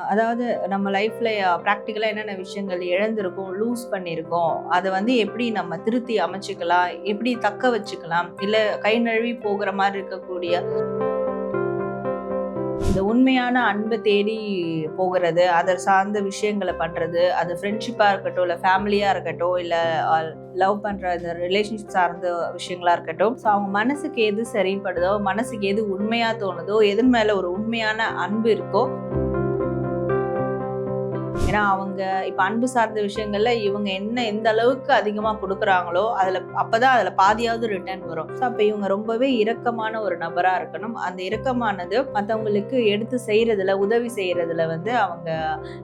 அதாவது நம்ம லைஃப்பில் ப்ராக்டிக்கலாக என்னென்ன விஷயங்கள் இழந்திருக்கோம் லூஸ் பண்ணியிருக்கோம் அதை வந்து எப்படி நம்ம திருத்தி அமைச்சிக்கலாம் எப்படி தக்க வச்சுக்கலாம் இல்லை கை நழுவி போகிற மாதிரி இருக்கக்கூடிய இந்த உண்மையான அன்பை தேடி போகிறது அதை சார்ந்த விஷயங்களை பண்ணுறது அது ஃப்ரெண்ட்ஷிப்பாக இருக்கட்டும் இல்லை ஃபேமிலியாக இருக்கட்டும் இல்லை லவ் பண்ணுற இந்த ரிலேஷன்ஷிப் சார்ந்த விஷயங்களாக இருக்கட்டும். ஸோ அவங்க மனசுக்கு எது சரிப்படுதோ மனசுக்கு எது உண்மையாக தோணுதோ எதன் மேலே ஒரு உண்மையான அன்பு இருக்கோ ஏன்னா அவங்க இப்போ அன்பு சார்ந்த விஷயங்கள்ல இவங்க என்ன எந்த அளவுக்கு அதிகமாக கொடுக்குறாங்களோ அதில் அப்பதான் அதில் பாதியாவது ரிட்டர்ன் வரும். ஸோ அப்போ இவங்க ரொம்பவே இரக்கமான ஒரு நபராக இருக்கணும். அந்த இரக்கமானது மற்றவங்களுக்கு எடுத்து செய்கிறதுல உதவி செய்கிறதுல வந்து அவங்க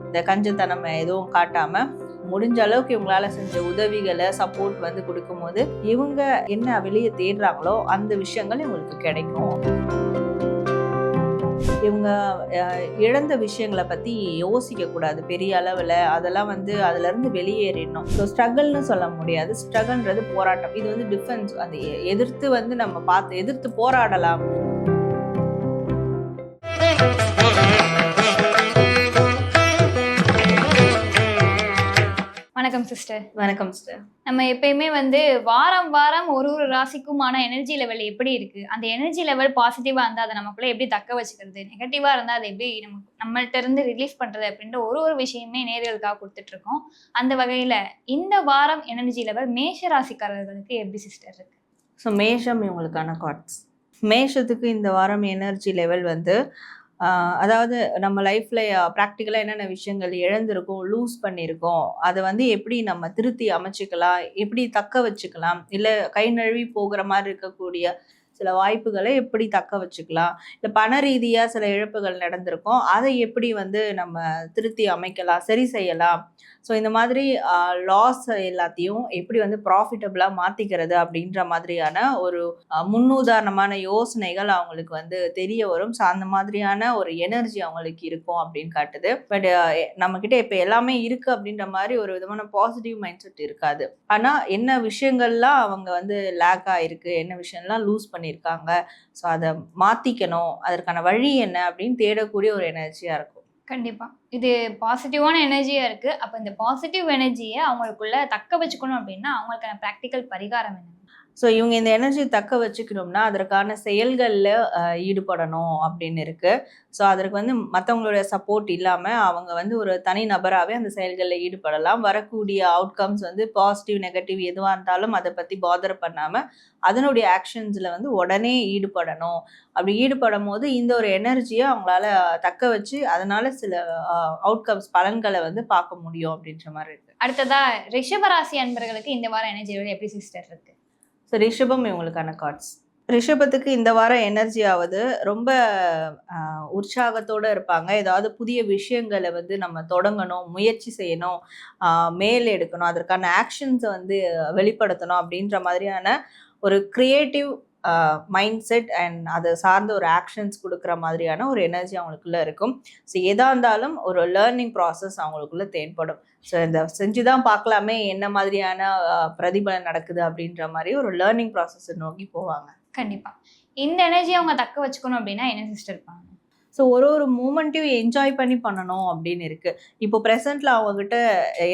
இந்த கஞ்சத்தனம் எதுவும் காட்டாமல் முடிஞ்ச அளவுக்கு இவங்களால செஞ்ச உதவிகளை சப்போர்ட் வந்து கொடுக்கும்போது இவங்க என்ன வெளியே தேடுறாங்களோ அந்த விஷயங்கள் இவங்களுக்கு கிடைக்கும். இவங்க இழந்த விஷயங்களை பற்றி யோசிக்கக்கூடாது பெரிய அளவில் அதெல்லாம் வந்து அதுலேருந்து வெளியேறிடணும். ஸோ ஸ்ட்ரகிள்னு சொல்ல முடியாது. ஸ்ட்ரகிள்ன்றது போராட்டம். இது வந்து டிஃபென்ஸ் அந்த எதிர்த்து வந்து நம்ம பார்த்து எதிர்த்து போராடலாம். வணக்கம் சிஸ்டர் வணக்கம் சிஸ்டர் நம்ம எப்பயுமே வந்து வாரம் வாரம் ஒரு ஒரு ராசிக்குமான எனர்ஜி லெவல் எப்படி இருக்கு? அந்த எனர்ஜி லெவல் பாசிட்டிவா இருந்தா அதை நமக்குள்ள எப்படி தக்க வச்சுக்கிறது? நெகட்டிவா இருந்தா அதை எப்படி நம்ம நம்மள்ட்ட இருந்து ரிலீஃப் பண்றது அப்படின்ற ஒரு ஒரு விஷயமே நேர்களுக்காக கொடுத்துட்டு இருக்கோம் அந்த வகையில இந்த வாரம் எனர்ஜி லெவல் மேஷ ராசிக்காரர்களுக்கு எப்படி சிஸ்டர் இருக்கு? ஸோ மேஷம் இவங்களுக்கான கார்ட்ஸ் மேஷத்துக்கு இந்த வாரம் எனர்ஜி லெவல் வந்து அதாவது நம்ம லைஃப்ல ப்ராக்டிக்கலாக என்னென்ன விஷயங்கள் இழந்திருக்கோம் லூஸ் பண்ணியிருக்கோம் அதை வந்து எப்படி நம்ம திருத்தி அமைச்சிக்கலாம் எப்படி தக்க வச்சுக்கலாம் இல்லை கை நழுவி போகிற மாதிரி இருக்கக்கூடிய சில வாய்ப்புகளை எப்படி தக்க வச்சுக்கலாம்? இல்லை பண ரீதியாக சில இழப்புகள் நடந்திருக்கும். அதை எப்படி வந்து நம்ம திருத்தி அமைக்கலாம் சரி செய்யலாம்? ஸோ இந்த மாதிரி லாஸ் எல்லாத்தையும் எப்படி வந்து ப்ராஃபிட்டபிளாக மாற்றிக்கிறது அப்படின்ற மாதிரியான ஒரு முன்னுதாரணமான யோசனைகள் அவங்களுக்கு வந்து தெரிய வரும். ஸோ அந்த மாதிரியான ஒரு எனர்ஜி அவங்களுக்கு இருக்கும் அப்படின்னு காட்டுது. பட் நம்மக்கிட்ட இப்போ எல்லாமே இருக்குது அப்படின்ற மாதிரி ஒரு விதமான பாசிட்டிவ் மைண்ட் செட் இருக்காது. ஆனால் என்ன விஷயங்கள்லாம் அவங்க வந்து லேக் ஆகிருக்கு என்ன விஷயம்லாம் லூஸ் பண்ணி பண்ணியிருக்காங்க ஸோ அதை மாற்றிக்கணும் அதற்கான வழி என்ன அப்படின்னு தேடக்கூடிய ஒரு எனர்ஜியாக இருக்கும். கண்டிப்பாக இது பாசிட்டிவான எனர்ஜியாக இருக்கு. அப்போ இந்த பாசிட்டிவ் எனர்ஜியை அவங்களுக்குள்ள தக்க வச்சுக்கணும் அப்படின்னா அவங்களுக்கான ப்ராக்டிக்கல் பரிகாரம் என்ன? ஸோ இவங்க இந்த எனர்ஜி தக்க வச்சுக்கணும்னா அதற்கான செயல்களில் ஈடுபடணும் அப்படின்னு இருக்குது ஸோ அதற்கு வந்து மற்றவங்களுடைய சப்போர்ட் இல்லாமல் அவங்க வந்து ஒரு தனி நபராகவே அந்த செயல்களில் ஈடுபடலாம். வரக்கூடிய அவுட்கம்ஸ் வந்து பாசிட்டிவ் நெகட்டிவ் எதுவாக இருந்தாலும் அதை பற்றி பாதர் பண்ணாமல் அதனுடைய ஆக்ஷன்ஸில் வந்து உடனே ஈடுபடணும். அப்படி ஈடுபடும் போது இந்த ஒரு எனர்ஜியை அவங்களால தக்க வச்சு அதனால சில அவுட்கம்ஸ் பலன்களை வந்து பார்க்க முடியும் அப்படின்ற மாதிரி இருக்கு. அடுத்ததா ரிஷபராசி அன்பர்களுக்கு இந்த வாரம் எனர்ஜி எப்படி சிஸ்டர் இருக்கு? ஸோ ரிஷபம் இவங்களுக்கான கார்ட்ஸ் ரிஷபத்துக்கு இந்த வாரம் எனர்ஜி ஆகுது ரொம்ப உற்சாகத்தோடு இருப்பாங்க. ஏதாவது புதிய விஷயங்களை வந்து நம்ம தொடங்கணும் முயற்சி செய்யணும் மேல் எடுக்கணும் அதற்கான ஆக்ஷன்ஸை வந்து வெளிப்படுத்தணும் அப்படின்ற மாதிரியான ஒரு க்ரியேட்டிவ் மைண்ட் செட் அண்ட் அதை சார்ந்த ஒரு ஆக்ஷன்ஸ் கொடுக்குற மாதிரியான ஒரு எனர்ஜி அவங்களுக்குள்ளே இருக்கும். ஸோ எதாக இருந்தாலும் ஒரு லேர்னிங் ப்ராசஸ் அவங்களுக்குள்ளே தேவைப்படும் ஸோ இந்த செஞ்சு தான் பார்க்கலாமே என்ன மாதிரியான பிரதிபலன் நடக்குது அப்படின்ற மாதிரி ஒரு லேர்னிங் ப்ராசஸை நோக்கி போவாங்க. கண்டிப்பாக இந்த எனர்ஜி அவங்க தக்க வச்சுக்கணும் அப்படின்னா என்ன சிஸ்டர் இருப்பாங்க? ஸோ ஒரு ஒரு மூமெண்ட்டையும் என்ஜாய் பண்ணி பண்ணணும் அப்படின்னு இருக்குது இப்போ ப்ரெசண்ட்டில் அவங்கக்கிட்ட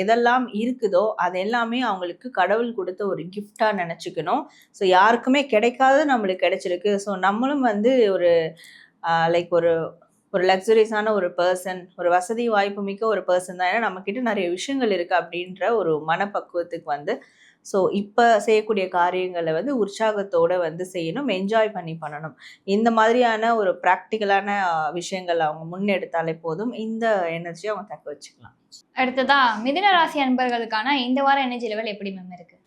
எதெல்லாம் இருக்குதோ அது எல்லாமே அவங்களுக்கு கடவுள் கொடுத்த ஒரு கிஃப்டாக நினச்சிக்கணும். ஸோ யாருக்குமே கிடைக்காது நம்மளுக்கு கிடைச்சிருக்கு. ஸோ நம்மளும் வந்து ஒரு லைக் ஒரு ஒரு லக்ஸுரியஸான ஒரு பர்சன் ஒரு வசதி வாய்ப்பு மிக்க ஒரு பர்சன் தான். ஏன்னா நம்மக்கிட்ட நிறைய விஷயங்கள் இருக்குது அப்படின்ற ஒரு மனப்பக்குவத்துக்கு வந்து ஸோ இப்போ செய்யக்கூடிய காரியங்களை வந்து உற்சாகத்தோட வந்து செய்யணும் என்ஜாய் பண்ணி பண்ணணும். இந்த மாதிரியான ஒரு ப்ராக்டிக்கலான விஷயங்கள் அவங்க முன்னெடுத்தாலே போதும். இந்த எனர்ஜியை அவங்க தக்க வச்சுக்கலாம். அடுத்ததா மிதுன ராசி அன்பர்களுக்கான இந்த வாரம் எனர்ஜி லெவல் எப்படி மேம் இருக்கு?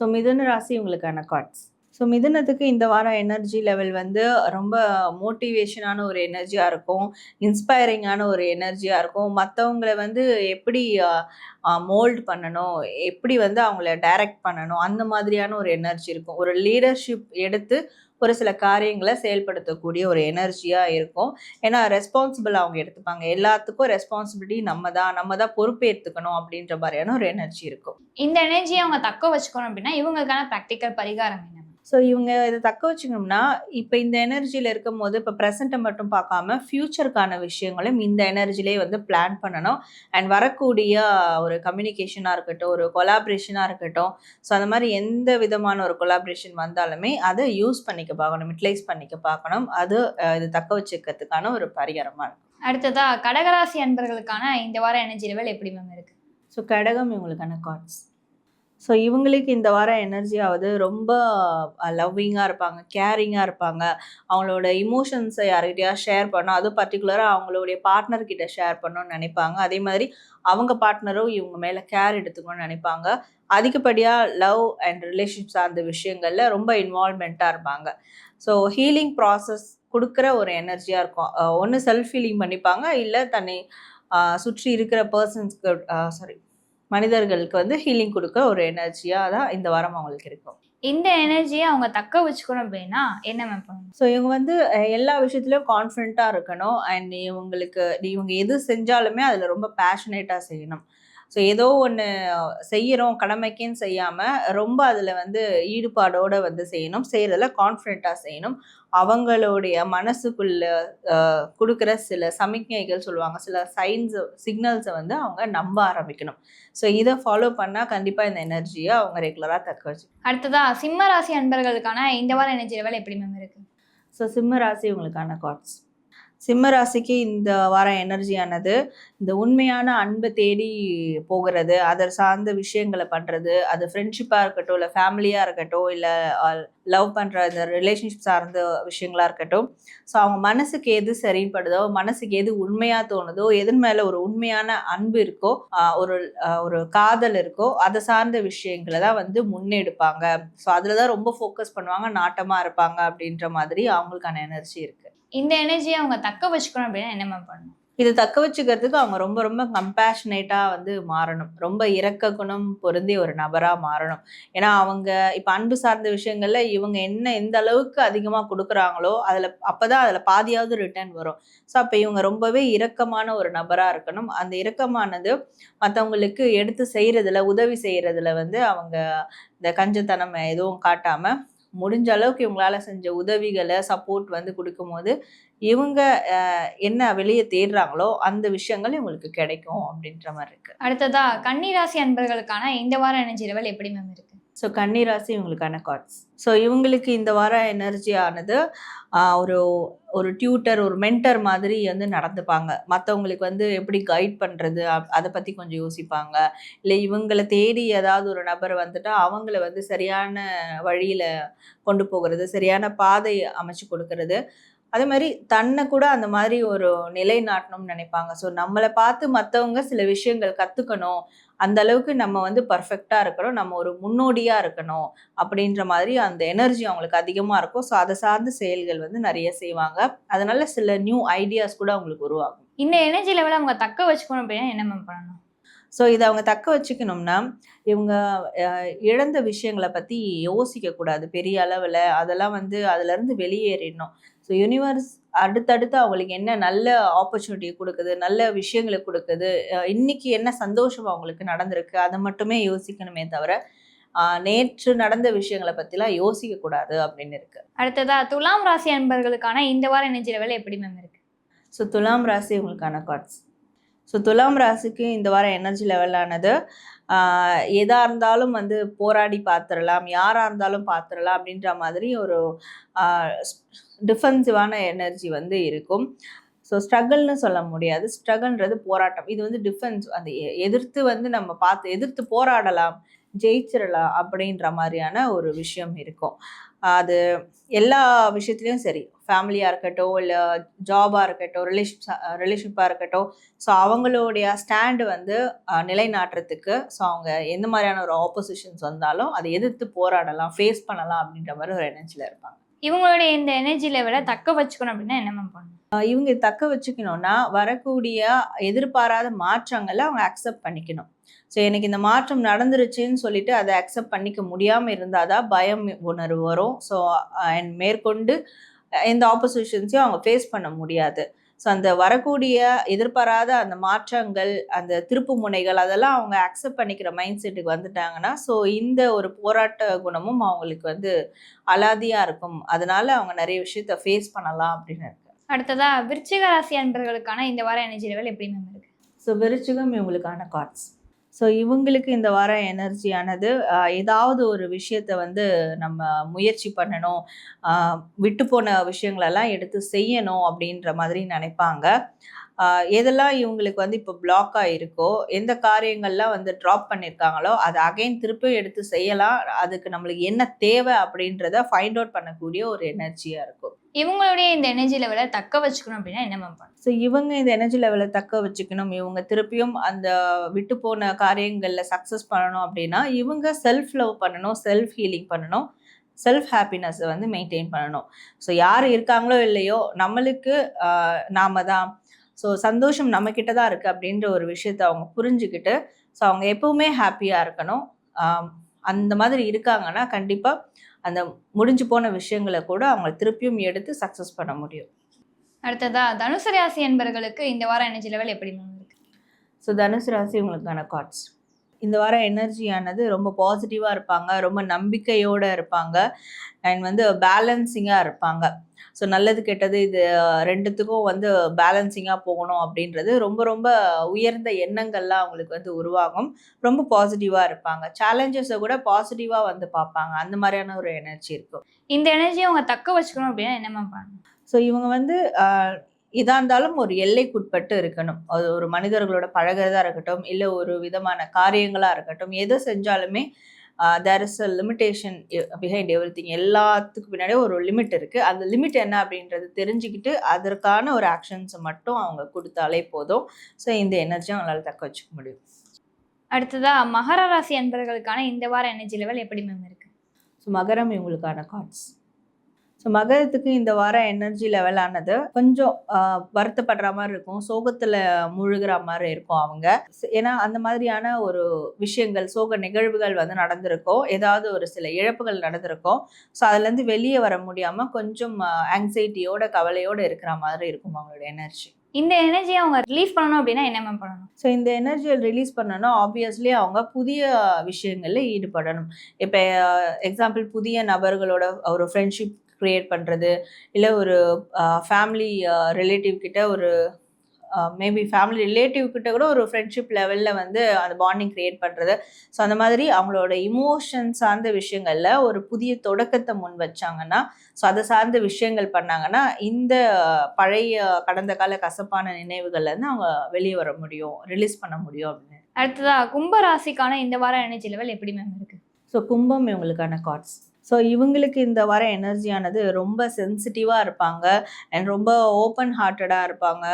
ஸோ மிதுன ராசி உங்களுக்கான கார்ட்ஸ் ஸோ மிதுனத்துக்கு இந்த வாரம் எனர்ஜி லெவல் வந்து ரொம்ப மோட்டிவேஷனான ஒரு எனர்ஜியாக இருக்கும். இன்ஸ்பைரிங்கான ஒரு எனர்ஜியாக இருக்கும். மற்றவங்களை வந்து எப்படி மோல்ட் பண்ணணும்? எப்படி வந்து அவங்கள டைரக்ட் பண்ணணும்? அந்த மாதிரியான ஒரு எனர்ஜி இருக்கும். ஒரு லீடர்ஷிப் எடுத்து ஒரு சில காரியங்களை செயல்படுத்தக்கூடிய ஒரு எனர்ஜியாக இருக்கும். ஏன்னா ரெஸ்பான்சிபிள் அவங்க எடுத்துப்பாங்க. எல்லாத்துக்கும் ரெஸ்பான்சிபிலிட்டி நம்ம தான். நம்ம தான் பொறுப்பேற்றுக்கணும் அப்படின்ற மாதிரியான ஒரு எனர்ஜி இருக்கும். இந்த எனர்ஜியை அவங்க தக்க வச்சுக்கணும் அப்படின்னா இவங்களுக்கான ப்ராக்டிக்கல் பரிகாரம் என்ன? ஸோ இவங்க இதை தக்க வச்சுக்கணும்னா இப்போ இந்த எனர்ஜியில் இருக்கும் போது இப்போ ப்ரெசண்ட்டை மட்டும் பார்க்காம ஃப்யூச்சருக்கான விஷயங்களும் இந்த எனர்ஜிலே வந்து பிளான் பண்ணணும். அண்ட் வரக்கூடிய ஒரு கம்யூனிகேஷனாக இருக்கட்டும் ஒரு கொலாபரேஷனாக இருக்கட்டும் ஸோ அந்த மாதிரி எந்த விதமான ஒரு கொலாபரேஷன் வந்தாலுமே அதை யூஸ் பண்ணிக்க பார்க்கணும் யூட்டிலைஸ் பண்ணிக்க பார்க்கணும். அது இது தக்க வச்சுக்கிறதுக்கான ஒரு பரிகாரமாக இருக்கும். அடுத்ததா கடகராசி அன்பர்களுக்கான இந்த வார எனர்ஜி லெவல் எப்படி மேம் இருக்கு? ஸோ கடகம் இவங்களுக்கான கார்ட்ஸ் ஸோ இவங்களுக்கு இந்த வார எனர்ஜியாவது ரொம்ப லவ்விங்காக இருப்பாங்க கேரிங்காக இருப்பாங்க. அவங்களோட இமோஷன்ஸை யார்கிட்டயா ஷேர் பண்ணோம் அதுவும் பர்டிகுலராக அவங்களுடைய பார்ட்னர்கிட்ட ஷேர் பண்ணணும்னு நினைப்பாங்க. அதே மாதிரி அவங்க பார்ட்னரும் இவங்க மேலே கேர் எடுத்துக்கணும்னு நினைப்பாங்க. அதிகப்படியாக லவ் அண்ட் ரிலேஷன்ஸ் சார்ந்த விஷயங்களில் ரொம்ப இன்வால்மெண்ட்டாக இருப்பாங்க. ஸோ ஹீலிங் ப்ராசஸ் கொடுக்குற ஒரு எனர்ஜியாக இருக்கும். ஒன்று செல்ஃப் ஹீலிங் பண்ணிப்பாங்க இல்லை தன்னை சுற்றி இருக்கிற பர்சன்ஸ்க்கு சாரி மனிதர்களுக்கு வந்து ஹீலிங் கொடுக்க ஒரு எனர்ஜியாக தான் இந்த வாரம் அவங்களுக்கு இருக்கும். இந்த எனர்ஜியை அவங்க தக்க வச்சுக்கணும் அப்படின்னா என்ன மேம் பண்ணணும்? ஸோ இவங்க வந்து எல்லா விஷயத்துலையும் கான்ஃபிடண்ட்டாக இருக்கணும். அண்ட் இவங்களுக்கு இவங்க எது செஞ்சாலுமே அதில் ரொம்ப பேஷனேட்டாக செய்யணும். ஸோ ஏதோ ஒன்று செய்கிறோம் கடமைக்குன்னு செய்யாமல் ரொம்ப அதில் வந்து ஈடுபாடோடு வந்து செய்யணும். செய்கிறதுல கான்ஃபிடண்ட்டாக செய்யணும். அவங்களுடைய மனசுக்குள்ள கொடுக்குற சில சமிக்ஞைகள் சொல்லுவாங்க. சில சைன்ஸ் சிக்னல்ஸை வந்து அவங்க நம்ப ஆரம்பிக்கணும். ஸோ இதை ஃபாலோ பண்ணால் கண்டிப்பாக இந்த எனர்ஜியை அவங்க ரெகுலராக தக்க வச்சு அடுத்ததா சிம்ம ராசி அன்பர்களுக்கான இந்த வார எனர்ஜி லெவல் எப்படி மேம் இருக்கு? ஸோ சிம்ம ராசி உங்களுக்கான கார்ட்ஸ் சிம்ம ராசிக்கு இந்த வாரம் எனர்ஜியானது இந்த உண்மையான அன்பை தேடி போகிறது அதை சார்ந்த விஷயங்களை பண்ணுறது அது ஃப்ரெண்ட்ஷிப்பாக இருக்கட்டும் இல்லை ஃபேமிலியாக இருக்கட்டும் இல்லை லவ் பண்ணுற இந்த ரிலேஷன்ஷிப் சார்ந்த விஷயங்களாக இருக்கட்டும். ஸோ அவங்க மனசுக்கு எது சரிப்படுதோ மனசுக்கு எது உண்மையாக தோணுதோ எதன் மேலே ஒரு உண்மையான அன்பு இருக்கோ ஒரு ஒரு காதல் இருக்கோ அதை சார்ந்த விஷயங்களை தான் வந்து முன்னெடுப்பாங்க. ஸோ அதில் தான் ரொம்ப ஃபோக்கஸ் பண்ணுவாங்க நாட்டமாக இருப்பாங்க அப்படின்ற மாதிரி அவங்களுக்கான எனர்ஜி இருக்குது இந்த எனர்ஜியை அவங்க தக்க வச்சுக்கணும் அப்படின்னா என்ன மேம் பண்ணணும்? இது தக்க வச்சுக்கிறதுக்கு அவங்க ரொம்ப ரொம்ப கம்பேஷனேட்டாக வந்து மாறணும். ரொம்ப இறக்க குணம் பொருந்தி ஒரு நபராக மாறணும். ஏன்னா அவங்க இப்போ அன்பு சார்ந்த விஷயங்களில் இவங்க என்ன எந்த அளவுக்கு அதிகமாக கொடுக்குறாங்களோ அதில் அப்போ தான் அதில் பாதியாவது ரிட்டர்ன் வரும். ஸோ அப்போ இவங்க ரொம்பவே இரக்கமான ஒரு நபராக இருக்கணும். அந்த இரக்கமானது மற்றவங்களுக்கு எடுத்து செய்கிறதுல உதவி செய்கிறதுல வந்து அவங்க இந்த கஞ்சத்தனம் எதுவும் காட்டாமல் முடிஞ்ச அளவுக்கு இவங்களால செஞ்ச உதவிகளை சப்போர்ட் வந்து கொடுக்கும்போது இவங்க என்ன வெளியே தேடுறாங்களோ அந்த விஷயங்கள் இவங்களுக்கு கிடைக்கும் அப்படின்ற மாதிரி இருக்கு. அடுத்ததா கன்னிராசி அன்பர்களுக்கான இந்த வார எனர்ஜி லெவல் எப்படி மேம் இருக்கு? ஸோ கன்னிராசி இவங்களுக்கான கார்ட்ஸ் ஸோ இவங்களுக்கு இந்த வார எனர்ஜி ஆனது ஒரு ஒரு டியூட்டர் ஒரு மென்டர் மாதிரி வந்து நடந்துப்பாங்க. மற்றவங்களுக்கு வந்து எப்படி கைட் பண்ணுறது அதை பற்றி கொஞ்சம் யோசிப்பாங்க. இல்லை இவங்களை தேடி ஏதாவது ஒரு நபர் வந்துட்டால் அவங்கள வந்து சரியான வழியில் கொண்டு போகிறது சரியான பாதை அமைச்சு கொடுக்கறது. அதே மாதிரி தன்னை கூட அந்த மாதிரி ஒரு நிலைநாட்டணும்னு நினைப்பாங்க. ஸோ நம்மளை பார்த்து மற்றவங்க சில விஷயங்கள் கற்றுக்கணும் அந்த அளவுக்கு நம்ம வந்து பர்ஃபெக்டாக இருக்கணும். நம்ம ஒரு முன்னோடியாக இருக்கணும். அப்படின்ற மாதிரி அந்த எனர்ஜி அவங்களுக்கு அதிகமாக இருக்கும். ஸோ அதை சார்ந்த செயல்கள் வந்து நிறைய செய்வாங்க. அதனால சில நியூ ஐடியாஸ் கூட அவங்களுக்கு உருவாகும். இந்த எனர்ஜி லெவலை அவங்க தக்க வச்சுக்கணும் அப்படின்னா என்ன மேம் பண்ணணும்? ஸோ இதை அவங்க தக்க வச்சுக்கணும்னா இவங்க இழந்த விஷயங்களை பற்றி யோசிக்கக்கூடாது. பெரிய அளவில். அதெல்லாம் வந்து அதுலேருந்து வெளியேறிடணும். ஸோ யூனிவர்ஸ் அடுத்தடுத்து அவங்களுக்கு என்ன நல்ல ஆப்பர்ச்சுனிட்டி கொடுக்குது நல்ல விஷயங்களை கொடுக்குது இன்னைக்கு என்ன சந்தோஷம் அவங்களுக்கு நடந்திருக்கு அதை மட்டுமே யோசிக்கணுமே தவிர நேற்று நடந்த விஷயங்களை பற்றிலாம் யோசிக்கக்கூடாது அப்படின்னு இருக்கு. அடுத்ததா துலாம் ராசி அன்பர்களுக்கான இந்த வார எனர்ஜி லெவல் எப்படி மேம் இருக்கு? ஸோ துலாம் ராசி உங்களுக்கான கார்ட்ஸ் ஸோ துலாம் ராசிக்கு இந்த வாரம் எனர்ஜி லெவலானது எதாக இருந்தாலும் வந்து போராடி பார்த்துடலாம் யாராக இருந்தாலும் பார்த்துடலாம் அப்படின்ற மாதிரி ஒரு டிஃபென்சிவான எனர்ஜி வந்து இருக்கும். ஸோ ஸ்ட்ரகிள்னு சொல்ல முடியாது. ஸ்ட்ரகிள்ன்றது போராட்டம். இது வந்து டிஃபென்ஸ் அந்த எ- எதிர்த்து வந்து நம்ம பார்த்து எதிர்த்து போராடலாம் ஜெயிச்சிடலாம் அப்படின்ற மாதிரியான ஒரு விஷயம் இருக்கும். அது எல்லா விஷயத்துலையும் சரி. ஃபேமிலியாக இருக்கட்டும் இல்லை ஜாபாக இருக்கட்டும் ரிலேஷிப் ரிலேஷன்ஷிப்பாக இருக்கட்டும் ஸோ அவங்களுடைய ஸ்டாண்டு வந்து நிலைநாட்டுறதுக்கு ஸோ அவங்க எந்த மாதிரியான ஒரு ஆப்போசிஷன்ஸ் வந்தாலும் அதை எதிர்த்து போராடலாம் ஃபேஸ் பண்ணலாம் அப்படின்ற மாதிரி ஒரு எனர்ஜியில் இருப்பாங்க. இவங்களுடைய இந்த எனர்ஜி லெவலை தக்க வச்சுக்கணும் அப்படின்னா என்ன மேம் பண்ணணும்? இவங்க தக்க வச்சுக்கணும்னா வரக்கூடிய எதிர்பாராத மாற்றங்களை அவங்க அக்செப்ட் பண்ணிக்கணும். ஸோ எனக்கு இந்த மாற்றம் நடந்துருச்சுன்னு சொல்லிட்டு அதை அக்செப்ட் பண்ணிக்க முடியாமல் இருந்தால் தான் பயம் உணர்வு வரும். ஸோ அண்ட் மேற்கொண்டு எந்த ஆப்போசிஷன்ஸையும் அவங்க ஃபேஸ் பண்ண முடியாது. ஸோ அந்த வரக்கூடிய எதிர்பாராத அந்த மாற்றங்கள் அந்த திருப்பு முனைகள் அதெல்லாம் அவங்க அக்செப்ட் பண்ணிக்கிற மைண்ட் செட்டுக்கு வந்துட்டாங்கன்னா ஸோ இந்த ஒரு போராட்ட குணமும் அவங்களுக்கு வந்து அலாதியாக இருக்கும். அதனால அவங்க நிறைய விஷயத்த ஃபேஸ் பண்ணலாம் அப்படின்னு இருக்கு. அடுத்ததா விருச்சிக ராசி அன்பர்களுக்கான இந்த வார எனர்ஜி லெவல் எப்படி மேம் இருக்கு? ஸோ விருச்சிகம் இவங்களுக்கான கார்ட்ஸ் ஸோ இவங்களுக்கு இந்த வார எனர்ஜியானது ஏதாவது ஒரு விஷயத்த வந்து நம்ம முயற்சி பண்ணணும் விட்டு போன விஷயங்களெல்லாம் எடுத்து செய்யணும் அப்படின்ற மாதிரி நினைப்பாங்க. எதெல்லாம் இவங்களுக்கு வந்து இப்போ பிளாக்காக இருக்கோ எந்த காரியங்கள்லாம் வந்து ட்ராப் பண்ணியிருக்காங்களோ அதை அகைன் திருப்பி எடுத்து செய்யலாம். அதுக்கு நம்மளுக்கு என்ன தேவை அப்படின்றத ஃபைண்ட் அவுட் பண்ணக்கூடிய ஒரு எனர்ஜியாக இருக்கும். இவங்களுடைய இந்த எனர்ஜி லெவலை தக்க வச்சுக்கணும் அப்படின்னா என்ன மேம் ஸோ இவங்க இந்த எனர்ஜி லெவலை தக்க வச்சுக்கணும். இவங்க திருப்பியும் அந்த விட்டு போன காரியங்களில் சக்ஸஸ் பண்ணணும் அப்படின்னா இவங்க செல்ஃப் லவ் பண்ணணும் செல்ஃப் ஹீலிங் பண்ணணும் செல்ஃப் ஹாப்பினஸ்ஸை வந்து மெயின்டைன் பண்ணணும். ஸோ யார் இருக்காங்களோ இல்லையோ நம்மளுக்கு நாம தான். ஸோ சந்தோஷம் நம்மக்கிட்ட தான் இருக்குது அப்படின்ற ஒரு விஷயத்தை அவங்க புரிஞ்சுக்கிட்டு ஸோ அவங்க எப்பவுமே ஹாப்பியாக இருக்கணும். அந்த மாதிரி இருக்காங்கன்னா கண்டிப்பாக அந்த முடிஞ்சு போன விஷயங்களை கூட அவங்க திருப்பியும் எடுத்து சக்ஸஸ் பண்ண முடியும். அடுத்ததா தனுசு ராசி அன்பர்களுக்கு இந்த வார எனர்ஜி லெவல் எப்படி மேம் இருக்கு? ஸோ தனுசு ராசி உங்களுக்கான கார்ட்ஸ் இந்த வார எனர்ஜியானது ரொம்ப பாசிட்டிவாக இருப்பாங்க ரொம்ப நம்பிக்கையோடு இருப்பாங்க அண்ட் வந்து பேலன்சிங்காக இருப்பாங்க. ஸோ நல்லது கெட்டது இது ரெண்டுத்துக்கும் வந்து பேலன்சிங்காக போகணும் அப்படின்றது ரொம்ப ரொம்ப உயர்ந்த எண்ணங்கள்லாம் அவங்களுக்கு வந்து உருவாகும். ரொம்ப பாசிட்டிவாக இருப்பாங்க. சேலஞ்சஸை கூட பாசிட்டிவாக வந்து பார்ப்பாங்க. அந்த மாதிரியான ஒரு எனர்ஜி இருக்கும். இந்த எனர்ஜியை அவங்க தக்க வச்சுக்கணும் அப்படின்னா என்ன மேம் ஸோ இவங்க வந்து ஆஹ், இதா இருந்தாலும் ஒரு எல்லைக்குட்பட்டு இருக்கணும். அது ஒரு மனிதர்களோட பழகிறதா இருக்கட்டும் இல்லை ஒரு விதமான காரியங்களாக இருக்கட்டும் எதை செஞ்சாலுமே there is a limitation behind everything எல்லாத்துக்கு பின்னாடியே ஒரு லிமிட் இருக்குது அந்த லிமிட் என்ன அப்படின்றது தெரிஞ்சுக்கிட்டு அதற்கான ஒரு ஆக்ஷன்ஸை மட்டும் அவங்க கொடுத்தாலே போதும். ஸோ இந்த எனர்ஜியை அவங்களால தக்க வச்சுக்க முடியும். அடுத்ததா மகர ராசி அன்பர்களுக்கான இந்த வார எனர்ஜி லெவல் எப்படி மேம் இருக்கு? ஸோ மகரம் இவங்களுக்கான கார்ட்ஸ் ஸோ மகரத்துக்கு இந்த வார எனர்ஜி லெவலானது கொஞ்சம் வருத்தப்படுற மாதிரி இருக்கும். சோகத்தில் முழுகிற மாதிரி இருக்கும் அவங்க. ஏன்னா அந்த மாதிரியான ஒரு விஷயங்கள் சோக நிகழ்வுகள் வந்து நடந்திருக்கும். ஏதாவது ஒரு சில இழப்புகள் நடந்திருக்கும். ஸோ அதுலேருந்து வெளியே வர முடியாமல் கொஞ்சம் ஆங்ஸைட்டியோட கவலையோடு இருக்கிற மாதிரி இருக்கும் அவங்களோட எனர்ஜி இந்த எனர்ஜியை அவங்க ரிலீஸ் பண்ணணும் அப்படின்னா என்ன மேம் பண்ணணும்? ஸோ இந்த எனர்ஜியை ரிலீஸ் பண்ணணும்னா ஆப்வியஸ்லி அவங்க புதிய விஷயங்களில் ஈடுபடணும். இப்போ எக்ஸாம்பிள் புதிய நபர்களோட ஒரு ஃப்ரெண்ட்ஷிப் க்ரியேட் பண்ணுறது இல்லை ஒரு ஃபேமிலி ரிலேட்டிவ் கிட்ட ஒரு மேபி ஃபேமிலி ரிலேட்டிவ் கிட்ட கூட ஒரு ஃப்ரெண்ட்ஷிப் லெவலில் வந்து அந்த பாண்டிங் க்ரியேட் பண்ணுறது ஸோ அந்த மாதிரி அவங்களோட இமோஷன் சார்ந்த விஷயங்களில் ஒரு புதிய தொடக்கத்தை முன் வச்சாங்கன்னா ஸோ அதை சார்ந்த விஷயங்கள் பண்ணாங்கன்னா இந்த பழைய கடந்த கால கசப்பான நினைவுகள்லேருந்து அவங்க வெளியே வர முடியும் ரிலீஸ் பண்ண முடியும் அப்படின்னு. அடுத்ததா கும்ப ராசிக்கான இந்த வார எனர்ஜி லெவல் எப்படி மேம் இருக்கு? ஸோ கும்பம் இவங்களுக்கான கார்ட்ஸ் ஸோ இவங்களுக்கு இந்த வர எனர்ஜியானது ரொம்ப சென்சிட்டிவாக இருப்பாங்க. அண்ட் ரொம்ப ஓப்பன் ஹார்ட்டடாக இருப்பாங்க.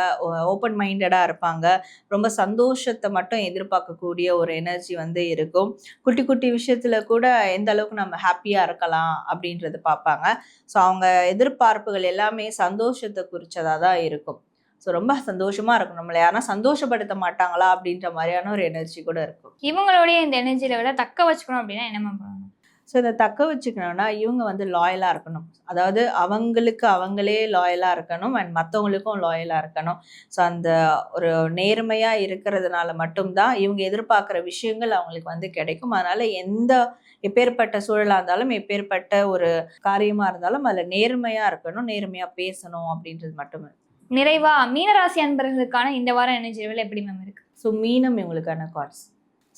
ஓப்பன் மைண்டடாக இருப்பாங்க. ரொம்ப சந்தோஷத்தை மட்டும் எதிர்பார்க்கக்கூடிய ஒரு எனர்ஜி வந்து இருக்கும். குட்டி குட்டி விஷயத்தில் கூட எந்த அளவுக்கு நம்ம ஹாப்பியாக இருக்கலாம் அப்படின்றது பார்ப்பாங்க. ஸோ அவங்க எதிர்பார்ப்புகள் எல்லாமே சந்தோஷத்தை குறித்ததாக தான் இருக்கும். ஸோ ரொம்ப சந்தோஷமாக இருக்கும் நம்மளை. யாருன்னா சந்தோஷப்படுத்த மாட்டாங்களா அப்படின்ற மாதிரியான ஒரு எனர்ஜி கூட இருக்கும். இவங்களுடைய இந்த எனர்ஜி லெவலை தக்க வச்சுக்கணும் அப்படின்னா என்ன பண்ணணும்? ஸோ இதை தக்க வச்சுக்கணும்னா இவங்க வந்து லாயலாக இருக்கணும். அதாவது அவங்களுக்கு அவங்களே லாயலாக இருக்கணும் அண்ட் மற்றவங்களுக்கும் லாயலாக இருக்கணும். ஸோ அந்த ஒரு நேர்மையாக இருக்கிறதுனால மட்டும்தான் இவங்க எதிர்பார்க்குற விஷயங்கள் அவங்களுக்கு வந்து கிடைக்கும். அதனால் எந்த எப்பேற்பட்ட சூழலாக இருந்தாலும் எப்பேற்பட்ட ஒரு காரியமாக இருந்தாலும் அதில் நேர்மையாக இருக்கணும் நேர்மையாக பேசணும் அப்படின்றது மட்டுமே. நிறைவா மீனராசி அன்பர்களுக்கான இந்த வார எனர்ஜி எப்படி மேம் இருக்கு? ஸோ மீனம் இவங்களுக்கான கார்ட்ஸ்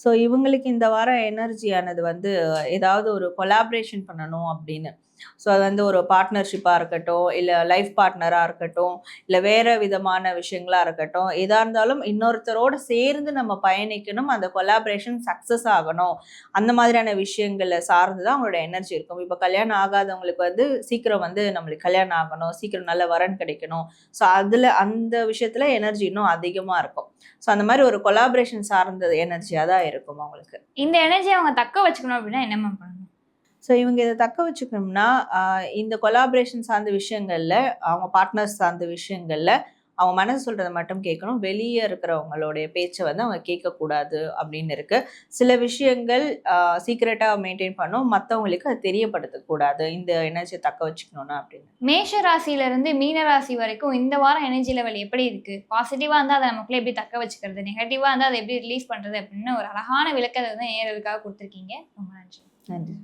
ஸோ இவங்களுக்கு இந்த வாரம் எனர்ஜியானது வந்து ஏதாவது ஒரு கொலாபரேஷன் பண்ணணும் அப்படின்னு. ஸோ அது வந்து ஒரு பார்ட்னர்ஷிப்பாக இருக்கட்டும் இல்லை லைஃப் பார்ட்னராக இருக்கட்டும் இல்லை வேறு விதமான விஷயங்களாக இருக்கட்டும் எதாக இருந்தாலும் இன்னொருத்தரோடு சேர்ந்து நம்ம பயணிக்கணும் அந்த கொலாபரேஷன் சக்ஸஸ் ஆகணும். அந்த மாதிரியான விஷயங்களை சார்ந்து தான் அவங்களோட எனர்ஜி இருக்கும். இப்போ கல்யாணம் ஆகாதவங்களுக்கு வந்து சீக்கிரம் வந்து நம்மளுக்கு கல்யாணம் ஆகணும் சீக்கிரம் நல்ல வரன் கிடைக்கணும். ஸோ அதில் அந்த விஷயத்தில் எனர்ஜி இன்னும் அதிகமாக இருக்கும். ஸோ அந்த மாதிரி ஒரு கொலாபரேஷன் சார்ந்த எனர்ஜியாக தான் இருக்கும் அவங்களுக்கு. இந்த எனர்ஜியை அவங்க தக்க வச்சுக்கணும் அப்படின்னா என்ன மேம் பண்ணணும்? ஸோ இவங்க இதை தக்க வச்சுக்கணும்னா இந்த கொலாபரேஷன் சார்ந்த விஷயங்களில் அவங்க பார்ட்னர்ஸ் சார்ந்த விஷயங்களில் அவங்க மனசு சொல்கிறத மட்டும் கேட்கணும். வெளியே இருக்கிறவங்களுடைய பேச்சை வந்து அவங்க கேட்கக்கூடாது அப்படின்னு இருக்குது சில விஷயங்கள் சீக்ரெட்டாக மெயின்டைன் பண்ணும். மற்றவங்களுக்கு அது தெரியப்படுத்தக்கூடாது. இந்த எனர்ஜியை தக்க வச்சுக்கணும்னா அப்படின்னு. மேஷ ராசியிலேருந்து மீன ராசி வரைக்கும் இந்த வாரம் எனர்ஜி லெவல் எப்படி இருக்குது பாசிட்டிவாக இருந்தால் அதை நமக்குள்ள எப்படி தக்க வச்சுக்கிறது? நெகட்டிவாக இருந்தால் அதை எப்படி ரிலீஸ் பண்ணுறது அப்படின்னு ஒரு அழகான விளக்கத்தை வந்து நேரலுக்காக கொடுத்துருக்கீங்க. ரொம்ப நன்றி. நன்றி.